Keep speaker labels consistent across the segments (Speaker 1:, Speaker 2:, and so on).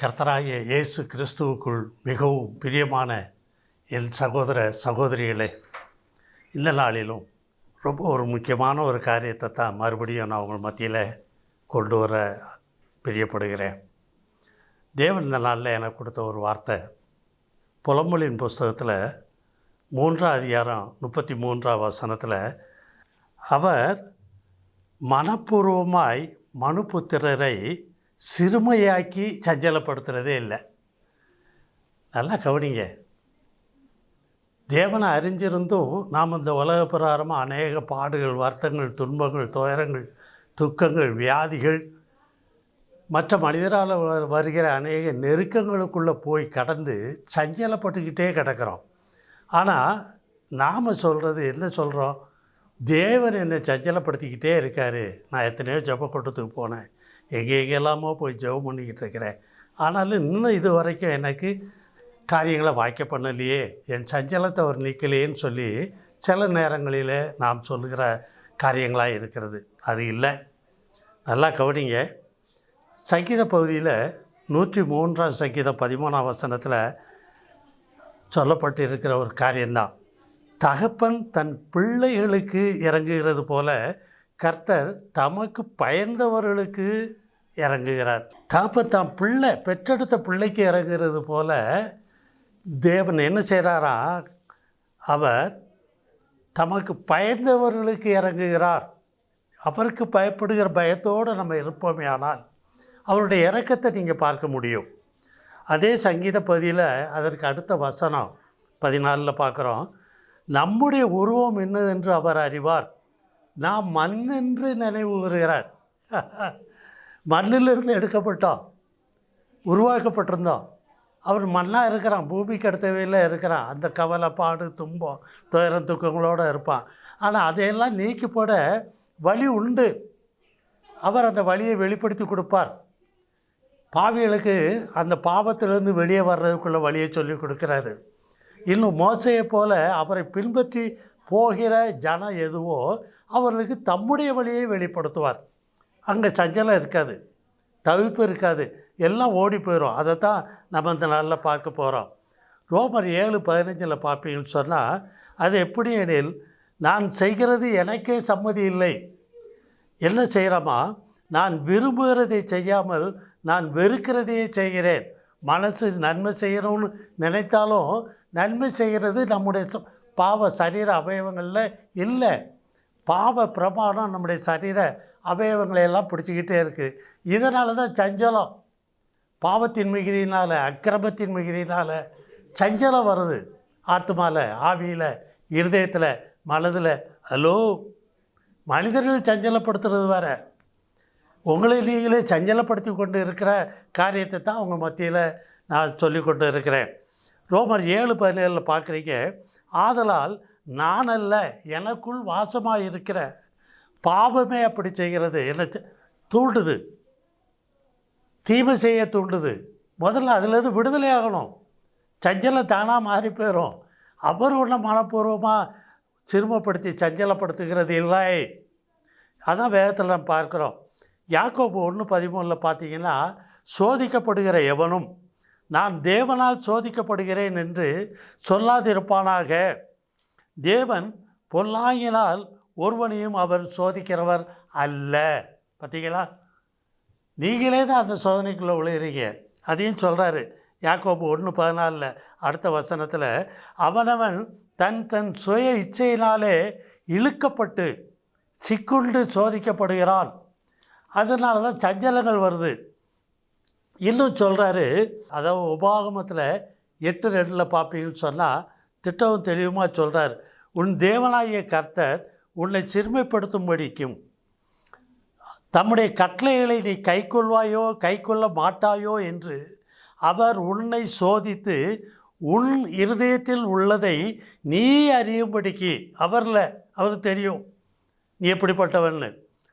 Speaker 1: கர்த்தராகிய இயேசு கிறிஸ்துவுக்குள் மிகவும் பிரியமான என் சகோதர சகோதரிகளே இந்த நாளிலும் ரொம்ப ஒரு முக்கியமான ஒரு காரியத்தை தான் மறுபடியும் நான் உங்கள் மத்தியில் கொண்டு வர பிரியப்படுகிறேன் தேவன் இந்த நாளில் எனக்கு கொடுத்த ஒரு வார்த்தை புலமொழியின் புஸ்தகத்தில் மூன்றாம் அதிகாரம் முப்பத்தி மூன்றாம் வசனத்தில் அவர் மனப்பூர்வமாய் மனுபுத்திரரை சிறுமையாக்கி சஞ்சலப்படுத்துகிறதே இல்லை நல்லா கவனிங்க தேவனை அறிஞ்சிருந்தும் நாம் இந்த உலக பிரகாரமாக அநேக பாடுகள் வருத்தங்கள் துன்பங்கள் துயரங்கள் துக்கங்கள் வியாதிகள் மற்ற மனிதரால் வருகிற அநேக நெருக்கங்களுக்குள்ளே போய் கடந்து சஞ்சலப்பட்டுக்கிட்டே கிடக்கிறோம் ஆனால் நாம் சொல்கிறது என்ன சொல்கிறோம் தேவன் என்னை சஞ்சலப்படுத்திக்கிட்டே இருக்கார் நான் எத்தனையோ ஜபக்கூட்டத்துக்கு போனேன் எங்கெங்கெல்லாமோ போய் ஜெபம் பண்ணிக்கிட்டு இருக்கிறேன் ஆனாலும் இன்னும் இது வரைக்கும் எனக்கு காரியங்களை வாய்க்க பண்ணலையே என் சஞ்சலத்தை அவர் நீக்கலையேன்னு சொல்லி சில நேரங்களில் நாம் சொல்லுகிற காரியங்களாக இருக்கிறது அது இல்லை நல்லா கவனிங்க சங்கீத பகுதியில் நூற்றி மூன்றாம் சங்கீதம் பதிமூணாம் வசனத்தில் சொல்லப்பட்டு இருக்கிற ஒரு காரியம்தான் தகப்பன் தன் பிள்ளைகளுக்கு இறங்குகிறது போல கர்த்தர் தமக்கு பயந்தவர்களுக்கு இறங்குகிறார் தாப்பை தான் பிள்ளை பெற்றெடுத்த பிள்ளைக்கு இறங்குறது போல் தேவன் என்ன செய்கிறாரா அவர் தமக்கு பயந்தவர்களுக்கு இறங்குகிறார் அவருக்கு பயப்படுகிற பயத்தோடு நம்ம இருப்போமே ஆனால் அவருடைய இறக்கத்தை நீங்கள் பார்க்க முடியும் அதே சங்கீத பதியில் அதற்கு அடுத்த வசனம் பதினாலில் பார்க்குறோம் நம்முடைய உருவம் என்னதென்று அவர் அறிவார் நான் மண் என்று நினைவு வருகிறார் மண்ணிலிருந்து எடுக்கப்பட்டோம் உருவாக்கப்பட்டிருந்தோம் அவர் மண்ணாக இருக்கிறான் பூமிக்கு அடுத்தவையில் இருக்கிறான் அந்த கவலை பாடு துன்பம் துயரம் துக்கங்களோடு இருப்பான் ஆனால் அதையெல்லாம் நீக்கி போட வழி உண்டு அவர் அந்த வழியை வெளிப்படுத்தி கொடுப்பார் பாவிகளுக்கு அந்த பாவத்திலிருந்து வெளியே வர்றதுக்குள்ள வழியை சொல்லி கொடுக்குறாரு இன்னும் மோசையை போல் அவரை பின்பற்றி போகிற ஜனம் எதுவோ அவர்களுக்கு தம்முடைய வழியை வெளிப்படுத்துவார் அங்கே சஞ்சலம் இருக்காது தவிப்பு இருக்காது எல்லாம் ஓடி போயிடும் அதை தான் நம்ம இந்த நாளில் பார்க்க போகிறோம் ரோமர் ஏழு பதினஞ்சில் பார்ப்பீங்கன்னு சொன்னால் அது எப்படி எனில் நான் செய்கிறது எனக்கே சம்மதி இல்லை என்ன செய்கிறோமா நான் விரும்புகிறதை செய்யாமல் நான் வெறுக்கிறதையே செய்கிறேன் மனசு நன்மை செய்கிறோம்னு நினைத்தாலும் நன்மை செய்கிறது நம்முடைய பாவ சரீர அவயவங்களில் இல்லை பாவ பிரமாணம் நம்முடைய சரீர அவயவங்களையெல்லாம் பிடிச்சிக்கிட்டே இருக்குது இதனால தான் சஞ்சலம் பாவத்தின் மிகுதியினால் அக்கிரமத்தின் மிகுதியினால் சஞ்சலம் வருது ஆத்மாவில் ஆவியில் இருதயத்தில் மனதில் ஹலோ மனிதர்கள் சஞ்சலப்படுத்துறது வேறு உங்களை நீங்களே சஞ்சலப்படுத்தி கொண்டு இருக்கிற காரியத்தை தான் உங்கள் மத்தியில் நான் சொல்லி கொண்டு இருக்கிறேன் ரோமர் ஏழு பதினேழில் பார்க்குறீங்க ஆதலால் நான் அல்ல எனக்குள் வாசமாக இருக்கிற பாவமே அப்படி செய்கிறது என்ன தூண்டுது தீமை செய்ய தூண்டுது முதல்ல அதுலேருந்து விடுதலை ஆகணும் சஞ்சலம் தானாக மாறி போயிடும் அவர் ஒன்று மனப்பூர்வமாக சிறுமப்படுத்தி சஞ்சலப்படுத்துகிறது இல்லை அதான் வேகத்தில் நம்ம பார்க்குறோம் யாக்கோபு ஒன்று பதிமூணில் பார்த்தீங்கன்னா சோதிக்கப்படுகிற எவனும் நான் தேவனால் சோதிக்கப்படுகிறேன் என்று சொல்லாதிருப்பானாக தேவன் பொல்லாங்கினால் ஒருவனையும் அவர் சோதிக்கிறவர் அல்ல பார்த்தீங்களா நீங்களே தான் அந்த சோதனைக்குள்ளே விழுகிறீங்க அதையும் சொல்கிறாரு யாக்கோபு ஒன்று பதினாலில் அடுத்த வசனத்தில் அவனவன் தன் தன் சுய இச்சையினாலே இழுக்கப்பட்டு சிக்குண்டு சோதிக்கப்படுகிறான் அதனால தான் சஞ்சலங்கள் வருது இன்னும் சொல்கிறாரு அதாவது உபாகமத்தில் எட்டு ரெண்டில் பார்ப்பீங்கன்னு சொன்னால் திட்டமும் தெளிவுமா சொல்கிறார் உன் தேவனாகிய கர்த்தர் உன்னை சிறுமைப்படுத்தும்படிக்கும் தம்முடைய கட்டளைகளை நீ கை கை கைக்கொள்ள மாட்டாயோ என்று அவர் உன்னை சோதித்து உன் இருதயத்தில் உள்ளதை நீ அறியும்படிக்கு அவரில் அவர் தெரியும் நீ எப்படிப்பட்டவன்னு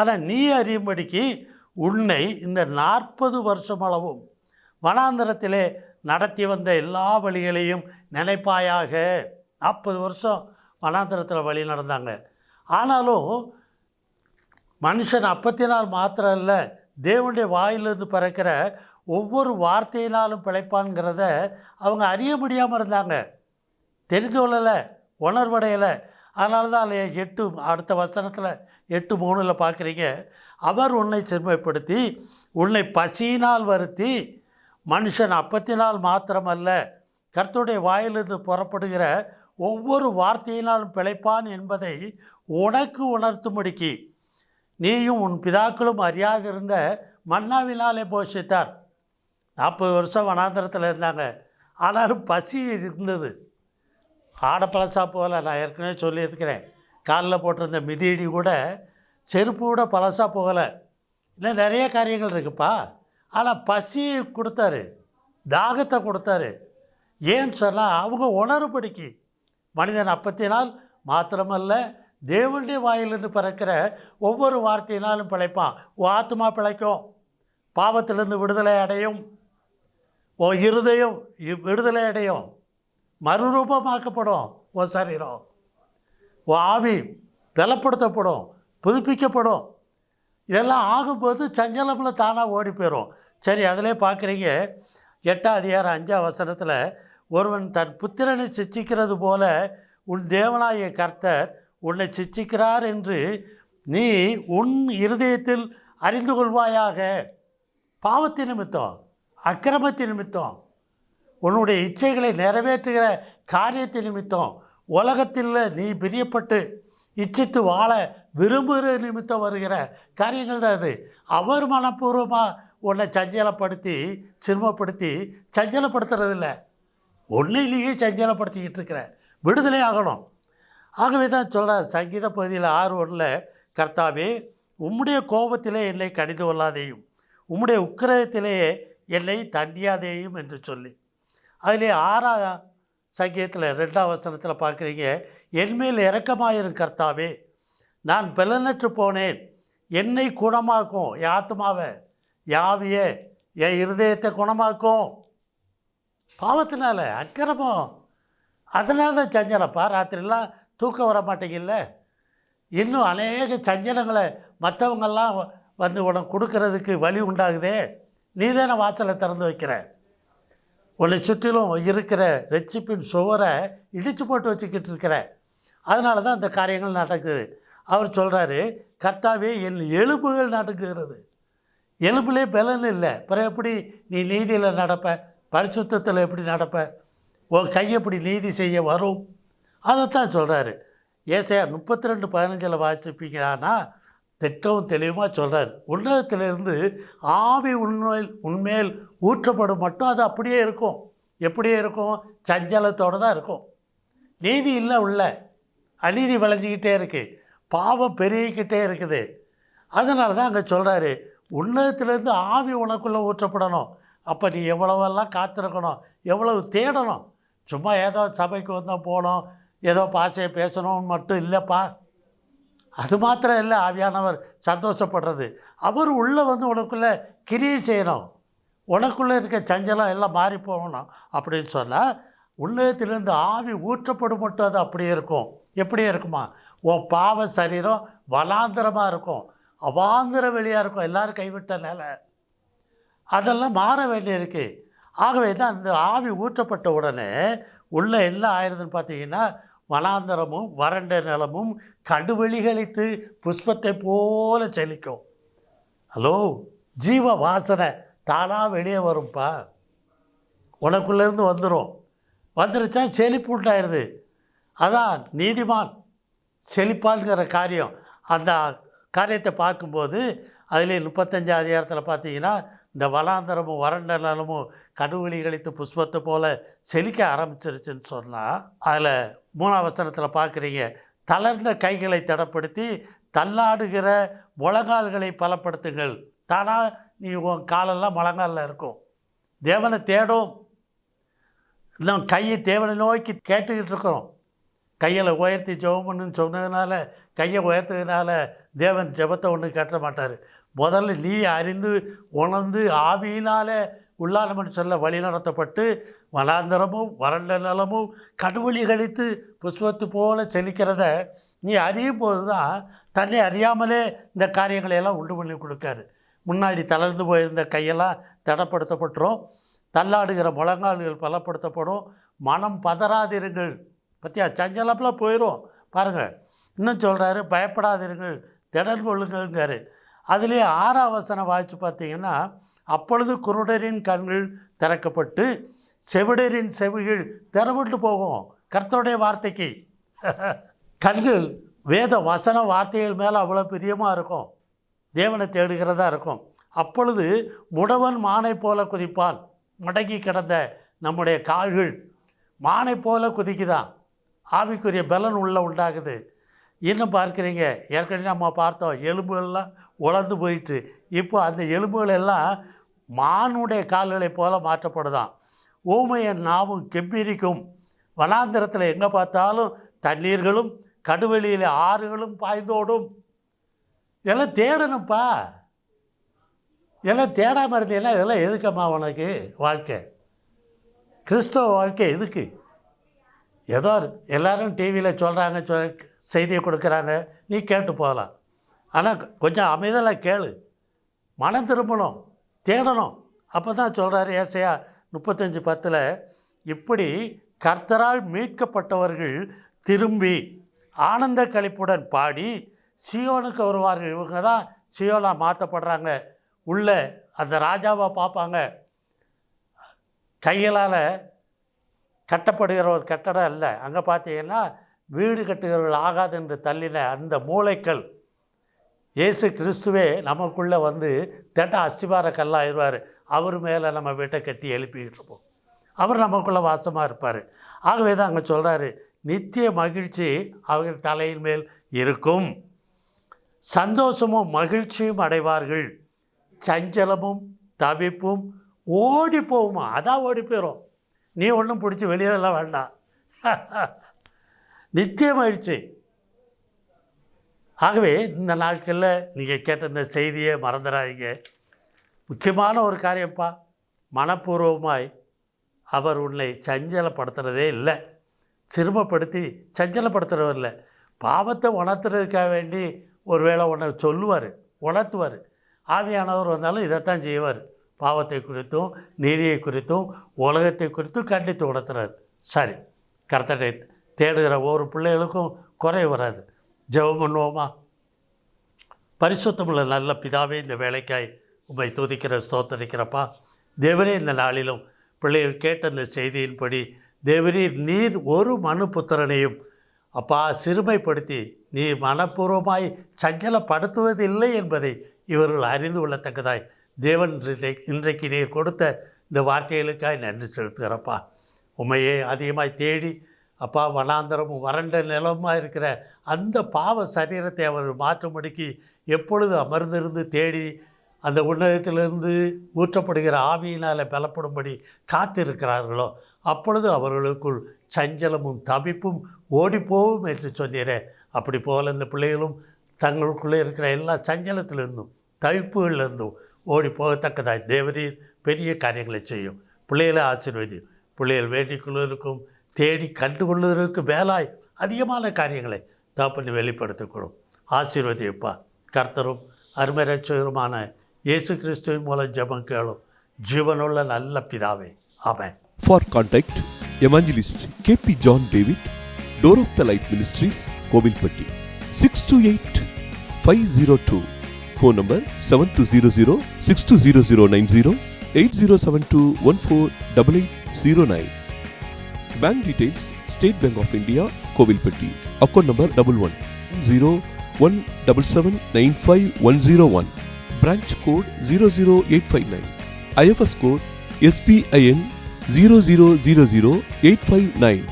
Speaker 1: ஆனால் நீ அறியும்படிக்கு உன்னை இந்த நாற்பது வருஷம் அளவும் வனாந்திரத்திலே நடத்தி வந்த எல்லா வழிகளையும் நினைப்பாயாக நாற்பது வருஷம் வனாந்திரத்தில் வழி நடந்தாங்க ஆனாலும் மனுஷன் அப்பத்தினால் மாத்திரம் இல்லை தேவனுடைய வாயிலிருந்து பிறக்கிற ஒவ்வொரு வார்த்தையினாலும் பிழைப்பான்கிறத அவங்க அறிய முடியாமல் இருந்தாங்க தெரிந்து கொள்ளலை உணர்வடையலை அதனால தான் எட்டு அடுத்த வசனத்தில் எட்டு மூணில் பார்க்குறீங்க அவர் உன்னை செம்மைப்படுத்தி உன்னை பசியினால் வருத்தி மனுஷன் அப்பத்தினால் மாத்திரமல்ல கர்த்துடைய வாயிலிருந்து புறப்படுகிற ஒவ்வொரு வார்த்தையினாலும் பிழைப்பான் என்பதை உனக்கு உணர்த்தும்படிக்கு நீயும் உன் பிதாக்களும் இருந்த மன்னாவினாலே போஷித்தார் நாற்பது வருஷம் வனாந்திரத்தில் இருந்தாங்க ஆனாலும் பசி இருந்தது பழசா போகல நான் ஏற்கனவே சொல்லியிருக்கிறேன் காலில் போட்டிருந்த மிதியடி கூட செருப்பு கூட பழசாக போகலை இன்னும் நிறைய காரியங்கள் இருக்குப்பா ஆனால் பசி கொடுத்தாரு தாகத்தை கொடுத்தாரு ஏன்னு சொன்னால் அவங்க உணர்படிக்கு மனிதன் அப்பத்தினால் மாத்திரமல்ல தேவனுடைய வாயிலிருந்து பிறக்கிற ஒவ்வொரு வார்த்தையினாலும் பிழைப்பான் ஓ ஆத்மா பிழைக்கும் பாவத்திலிருந்து விடுதலை அடையும் ஓ இருதயம் விடுதலை அடையும் மறுரூபமாக்கப்படும் ஓ சரீரம் ஓ ஆவி பலப்படுத்தப்படும் புதுப்பிக்கப்படும் இதெல்லாம் ஆகும்போது சஞ்சலமில் தானாக ஓடி போயிடும் சரி அதிலே பார்க்குறீங்க எட்டாம் அதிகாரம் அஞ்சாம் வசனத்தில் ஒருவன் தன் புத்திரனை சிச்சிக்கிறது போல உன் தேவனாய கர்த்தர் உன்னை சிச்சிக்கிறார் என்று நீ உன் இருதயத்தில் அறிந்து கொள்வாயாக பாவத்தை நிமித்தம் அக்கிரமத்தை நிமித்தம் உன்னுடைய இச்சைகளை நிறைவேற்றுகிற காரியத்தை நிமித்தம் உலகத்தில் நீ பிரியப்பட்டு இச்சித்து வாழ விரும்புகிற நிமித்தம் வருகிற காரியங்கள் தான் அது அவர் மனப்பூர்வமாக உன்னை சஞ்சலப்படுத்தி சிரமப்படுத்தி சஞ்சலப்படுத்துறதில்ல ஒன்றிலேயே சஞ்சலப்படுத்திக்கிட்டு இருக்கிறேன் விடுதலை ஆகணும் ஆகவே தான் சொல்கிற சங்கீத பகுதியில் ஆறு ஒன்றில் கர்த்தாவே உம்முடைய கோபத்திலே என்னை கடிந்து கொள்ளாதேயும் உம்முடைய உக்கிரகத்திலேயே என்னை தண்டியாதேயும் என்று சொல்லி அதிலே ஆறாவது சங்கீதத்தில் ரெண்டாம் வசனத்தில் பார்க்குறீங்க என்மேல் இறக்கமாயிரும் கர்த்தாவே நான் பலனற்று போனேன் என்னை குணமாக்கும் என் ஆத்மாவை யாவியே என் இருதயத்தை குணமாக்கும் பாவத்தினால அக்கிரமம் அதனால தான் சஞ்சலப்பா ராத்திரிலாம் தூக்கம் வர மாட்டேங்கல்ல இன்னும் அநேக சஞ்சலங்களை மற்றவங்கெல்லாம் வந்து உனக்கு கொடுக்கறதுக்கு வழி உண்டாகுதே நீ தானே வாசலை திறந்து வைக்கிற உன்னை சுற்றிலும் இருக்கிற ரெச்சிப்பின் சுவரை இடித்து போட்டு வச்சுக்கிட்டு இருக்கிற அதனால தான் அந்த காரியங்கள் நடக்குது அவர் சொல்கிறாரு கர்த்தாவே என் எலும்புகள் நடக்குகிறது எலும்புலே பலன் இல்லை பிறகு எப்படி நீ நீதியில் நடப்ப பரிசுத்தத்தில் எப்படி நடப்ப உன் கை எப்படி நீதி செய்ய வரும் அதைத்தான் சொல்கிறாரு ஏசையா முப்பத்தி ரெண்டு பதினஞ்சில் வாசிப்பீங்கன்னா திட்டமும் தெளிவாக சொல்கிறார் உன்னதத்திலிருந்து ஆவி உண்மையில் உண்மையில் ஊற்றப்படும் மட்டும் அது அப்படியே இருக்கும் எப்படியே இருக்கும் சஞ்சலத்தோடு தான் இருக்கும் நீதி இல்லை உள்ள அநீதி விளைஞ்சிக்கிட்டே இருக்குது பாவம் பெருகிக்கிட்டே இருக்குது அதனால தான் அங்கே சொல்கிறாரு உன்னதத்திலேருந்து ஆவி உனக்குள்ளே ஊற்றப்படணும் அப்போ நீ எவ்வளவெல்லாம் காத்திருக்கணும் எவ்வளவு தேடணும் சும்மா ஏதோ சபைக்கு வந்தால் போகணும் ஏதோ பாசையை பேசணும்னு மட்டும் இல்லைப்பா அது மாத்திரம் இல்லை ஆவியானவர் சந்தோஷப்படுறது அவர் உள்ளே வந்து உனக்குள்ளே கிரியை செய்யணும் உனக்குள்ளே இருக்க சஞ்சலம் எல்லாம் மாறி போகணும் அப்படின்னு சொன்னால் உள்ளத்திலிருந்து ஆவி ஊற்றப்படும் மட்டும் அது அப்படியே இருக்கும் எப்படியே இருக்குமா உன் பாவ சரீரம் வலாந்திரமாக இருக்கும் அவாந்திர வெளியாக இருக்கும் எல்லோரும் கைவிட்ட நிலை அதெல்லாம் மாற வேண்டியிருக்கு ஆகவே தான் அந்த ஆவி ஊற்றப்பட்ட உடனே உள்ளே என்ன ஆயிருதுன்னு பார்த்தீங்கன்னா வனாந்திரமும் வறண்ட நிலமும் கடுவெளிகளித்து புஷ்பத்தை போல செழிக்கும் ஹலோ ஜீவ வாசனை தானாக வெளியே வரும்ப்பா உனக்குள்ளேருந்து வந்துடும் வந்துருச்சா செழிப்பு உண்டாயிருது அதான் நீதிமான் செழிப்பாளுங்கிற காரியம் அந்த காரியத்தை பார்க்கும்போது அதில் முப்பத்தஞ்சு அதிகாரத்தில் பார்த்தீங்கன்னா இந்த வளாந்தரமும் வறண்ட நலமும் கடுவெளி கழித்து புஷ்பத்தை போல் செழிக்க ஆரம்பிச்சிருச்சுன்னு சொன்னால் அதில் மூணாவசனத்தில் பார்க்குறீங்க தளர்ந்த கைகளை தடப்படுத்தி தள்ளாடுகிற முழங்கால்களை பலப்படுத்துங்கள் தானாக நீ உன் காலெல்லாம் முழங்காலில் இருக்கும் தேவனை தேடும் எல்லாம் கையை தேவனை நோக்கி கேட்டுக்கிட்டு இருக்கிறோம் கையில் உயர்த்தி பண்ணுன்னு சொன்னதுனால கையை உயர்த்ததுனால தேவன் ஜெபத்தை ஒன்று கட்ட மாட்டார் முதல்ல நீ அறிந்து உணர்ந்து ஆவியினால் உள்ளான சொல்ல வழி நடத்தப்பட்டு வனாந்தரமும் வறண்ட நிலமும் கடுவழி கழித்து புஷ்பத்து போல செழிக்கிறத நீ அறியும் போது தான் தன்னை அறியாமலே இந்த காரியங்களையெல்லாம் உண்டு பண்ணி கொடுக்காரு முன்னாடி தளர்ந்து போயிருந்த கையெல்லாம் தடப்படுத்தப்பட்டுரும் தள்ளாடுகிற முழங்கால்கள் பலப்படுத்தப்படும் மனம் பதறாதிருங்கள் பற்றியா சஞ்சலப்பில் போயிடும் பாருங்கள் இன்னும் சொல்கிறாரு பயப்படாதிருங்கள் திடல் கொள்ளுங்கள்ங்கிறாரு அதிலே ஆறாவசனம் வாய்ச்சி பார்த்தீங்கன்னா அப்பொழுது குருடரின் கண்கள் திறக்கப்பட்டு செவிடரின் செவிகள் திறவிட்டு போகும் கர்த்தருடைய வார்த்தைக்கு கண்கள் வேத வசன வார்த்தைகள் மேலே அவ்வளோ பிரியமாக இருக்கும் தேவனை தேடுகிறதா இருக்கும் அப்பொழுது முடவன் மானை போல குதிப்பான் மடங்கி கிடந்த நம்முடைய கால்கள் மானை போல குதிக்குதான் ஆவிக்குரிய பலன் உள்ளே உண்டாகுது இன்னும் பார்க்குறீங்க ஏற்கனவே நம்ம பார்த்தோம் எலும்புகள்லாம் உலர்ந்து போயிட்டு இப்போ அந்த எலும்புகள் எல்லாம் மானுடைய கால்களை போல மாற்றப்படுதான் ஊமையன் நாவும் கெம்பீரிக்கும் வனாந்திரத்தில் எங்கே பார்த்தாலும் தண்ணீர்களும் கடுவெளியில் ஆறுகளும் பாய்ந்தோடும் இதெல்லாம் தேடணும்ப்பா இதெல்லாம் தேடாமல் இருந்தீங்கன்னா இதெல்லாம் எதுக்கம்மா உனக்கு வாழ்க்கை கிறிஸ்தவ வாழ்க்கை எதுக்கு ஏதோ எல்லோரும் டிவியில் சொல்கிறாங்க சொ செய்தியை கொடுக்குறாங்க நீ கேட்டு போகலாம் ஆனால் கொஞ்சம் அமைதலாக கேளு மனம் திரும்பணும் தேடணும் அப்போ தான் சொல்கிறாரு ஏசையா முப்பத்தஞ்சு பத்தில் இப்படி கர்த்தரால் மீட்கப்பட்டவர்கள் திரும்பி ஆனந்த கழிப்புடன் பாடி சியோனுக்கு வருவார்கள் இவங்க தான் சியோலாக மாற்றப்படுறாங்க உள்ள அந்த ராஜாவாக பார்ப்பாங்க கைகளால் கட்டப்படுகிற ஒரு கட்டடம் இல்லை அங்கே பார்த்தீங்கன்னா வீடு கட்டுகிறவர்கள் ஆகாது என்று தள்ளின அந்த மூளைக்கல் இயேசு கிறிஸ்துவே நமக்குள்ளே வந்து தட்ட அசிவார கல்லாயிருவார் அவர் மேலே நம்ம வீட்டை கட்டி எழுப்பிக்கிட்டு இருப்போம் அவர் நமக்குள்ளே வாசமாக இருப்பார் ஆகவே தான் அங்கே சொல்கிறாரு நித்திய மகிழ்ச்சி அவர்கள் தலையின் மேல் இருக்கும் சந்தோஷமும் மகிழ்ச்சியும் அடைவார்கள் சஞ்சலமும் தவிப்பும் ஓடி போகுமா அதான் ஓடி போயிடும் நீ ஒன்றும் பிடிச்சி வெளியெல்லாம் வேண்டாம் நித்தியமாயிடுச்சு ஆகவே இந்த நாட்களில் நீங்கள் கேட்ட இந்த செய்தியை மறந்துடாதீங்க முக்கியமான ஒரு காரியம்ப்பா மனப்பூர்வமாய் அவர் உன்னை சஞ்சலப்படுத்துகிறதே இல்லை சிரமப்படுத்தி சஞ்சலப்படுத்துகிறவர் இல்லை பாவத்தை உணர்த்துறதுக்காக வேண்டி ஒருவேளை உன்னை சொல்லுவார் உணர்த்துவார் ஆவியானவர் வந்தாலும் இதைத்தான் செய்வார் பாவத்தை குறித்தும் நீதியை குறித்தும் உலகத்தை குறித்தும் கண்டித்து உணர்த்துறாரு சரி கர்த்தனை தேடுகிற ஒவ்வொரு பிள்ளைகளுக்கும் குறை வராது ஜெபம் பண்ணுவோமா பரிசுத்தமுள்ள நல்ல பிதாவே இந்த வேலைக்காய் உண்மை துதிக்கிற ஸ்தோத்தரிக்கிறப்பா தேவரே இந்த நாளிலும் பிள்ளைகள் கேட்ட இந்த செய்தியின்படி தேவரீர் நீர் ஒரு மனு புத்திரனையும் அப்பா சிறுமைப்படுத்தி நீ மனப்பூர்வமாய் சஞ்சலப்படுத்துவதில்லை என்பதை இவர்கள் அறிந்து கொள்ளத்தக்கதாய் தேவன் இன்றைக்கு நீர் கொடுத்த இந்த வார்த்தைகளுக்காய் நன்றி செலுத்துகிறப்பா உண்மையே அதிகமாக தேடி அப்பா வனாந்தரமும் வறண்ட நிலமாக இருக்கிற அந்த பாவ சரீரத்தை அவர்கள் மாற்றும்படிக்கு எப்பொழுது அமர்ந்திருந்து தேடி அந்த உன்னதத்திலிருந்து ஊற்றப்படுகிற ஆவியினால் பலப்படும்படி காத்திருக்கிறார்களோ அப்பொழுது அவர்களுக்குள் சஞ்சலமும் தவிப்பும் ஓடிப்போவும் என்று சொன்னீரே அப்படி போல் இந்த பிள்ளைகளும் தங்களுக்குள்ளே இருக்கிற எல்லா சஞ்சலத்திலிருந்தும் தவிப்புகளிலிருந்து ஓடி போகத்தக்கதாய் தேவரீர் பெரிய காரியங்களை செய்யும் பிள்ளைகளை ஆசீர்வதியும் பிள்ளைகள் வேண்டிக்கொள்வதற்கும் தேடி கண்டுகொள்வதற்கு வேலாய் அதிகமான காரியங்களை தாப்பண்ணி வெளிப்படுத்திக்கிறோம் ஆசீர்வதிப்பா கர்த்தரும் அருமரட்சகருமான இயேசு கிறிஸ்துவின் மூலம் ஜபம் கேளும் ஜீவனுள்ள நல்ல பிதாவே ஆமேன் for contact evangelist K P John David door of the light ministries Kovilpatti six two eight five zero two phone number seven two zero zero six two zero zero nine zero eight zero seven two one four double eight zero nine bank details State Bank of India Kovilpatti account number double one zero one double seven nine five one zero one branch code zero zero eight five nine I F S code S P I N zero zero zero zero eight five nine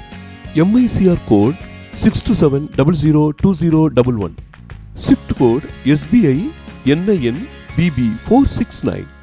Speaker 1: M I C R code six two seven double zero two zero double one swift code S B I என்ன எண் BP four six nine